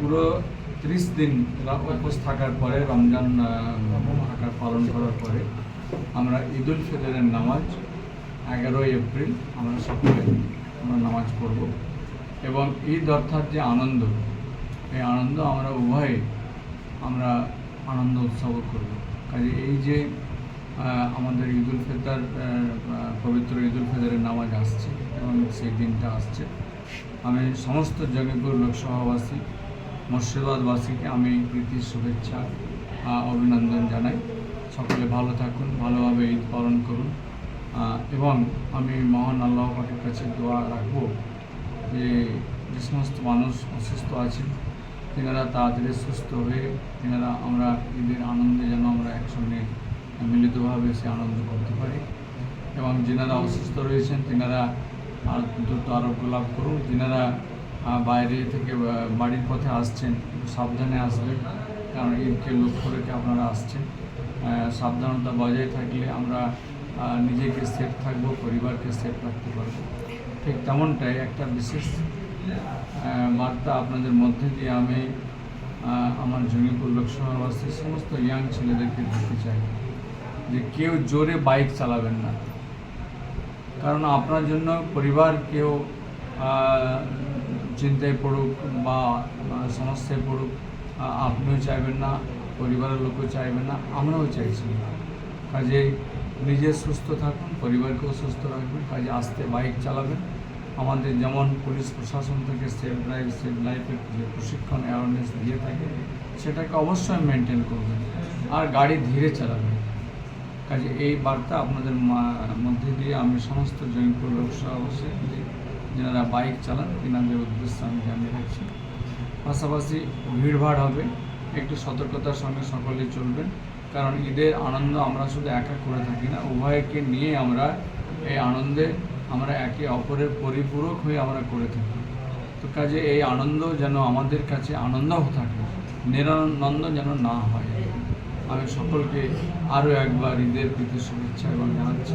পুরো ত্রিশ দিন উপোস থাকার পরে রমজান আহ, থাকার পালন করার পরে আমরা ঈদ উল ফিতরের নামাজ এগারোই এপ্রিল আমরা সকলে আমরা নামাজ পড়ব। এবং ঈদ অর্থাৎ যে আনন্দ এই আনন্দ আমরা উভয়ে আমরা আনন্দ উৎসব করব। কাজে এই যে আমাদের ঈদ উল ফিতর পবিত্র ঈদ উল ফিতরের নামাজ আসছে এবং সেই দিনটা আসছে। আমি সমস্ত জঙ্গিপুর লোকসভাবাসী মুর্শিদাবাদবাসীকে আমি প্রীতি শুভেচ্ছা অভিনন্দন জানাই। সকলে ভালো থাকুন, ভালোভাবে ঈদ পালন করুন। এবং আমি মহান আল্লাহ পাকের কাছে দোয়া রাখব যে যে সমস্ত মানুষ অসুস্থ আছেন, তেনারা তাড়াতাড়ি সুস্থ হয়ে তেনারা আমরা ঈদের আনন্দে যেন আমরা একসঙ্গে মিলিতভাবে সে আনন্দ করতে পারি। এবং যেনারা অসুস্থ রয়েছেন, তেনারা আর দ্রুত আরোগ্য লাভ করুন। যেনারা বাইরে থেকে বাড়ির পথে আসছেন সাবধানে আসবেন, কারণ ঈদকে লক্ষ্য রেখে আপনারা আসছেন। সাবধানতা বজায় থাকলে আমরা নিজেকে সেফ থাকব, পরিবারকে সেফ রাখতে পারব। ঠিক তেমনটাই একটা বিশেষ বার্তা আপনাদের মধ্যে দিয়ে আমি আমার জঙ্গিপুর লোকসভাবাসীর সমস্ত ইয়াং ছেলেদেরকে দিতে চাই যে কেউ জোরে বাইক চালাবেন না। কারণ আপনার জন্য পরিবার কেউ চিন্তায় পড়ুক বা সমস্যায় পড়ুক আপনিও চাইবেন না, পরিবারের লোকও চাইবেন না, আমরাও চাইছি না। কাজে নিজে সুস্থ থাকুন, পরিবারকেও সুস্থ রাখবেন, কাজে আস্তে বাইক চালাবেন। আমাদের যেমন পুলিশ প্রশাসন থেকে সেফ ড্রাইভ, সেফ লাইফের যে প্রশিক্ষণ অ্যাওয়ারনেস দিয়ে থাকে, সেটাকে অবশ্যই মেনটেন করবেন আর গাড়ি ধীরে চালাবেন। কাজে এই বার্তা আপনাদের মধ্যে দিয়ে আমি সমস্ত জয়পুর লোকসভাবাসী যারা বাইক চালান, তিনাদের উদ্দেশ্যে আমি জানিয়ে রাখছি। পাশাপাশি ভিড়ভাড় হবে, একটু সতর্কতার সঙ্গে সকলে চলবেন, কারণ ঈদের আনন্দ আমরা শুধু একা করে থাকি না, উভয়কে নিয়ে আমরা এই আনন্দে, আমরা একে অপরের পরিপূরক হয়ে আমরা করে থাকি। তো কাজে এই আনন্দ যেন আমাদের কাছে আনন্দ থাকে, নিরানন্দ যেন না হয়। আমি সকলকে আরও একবার ঈদের প্রীতি শুভেচ্ছা এবং জানাচ্ছি।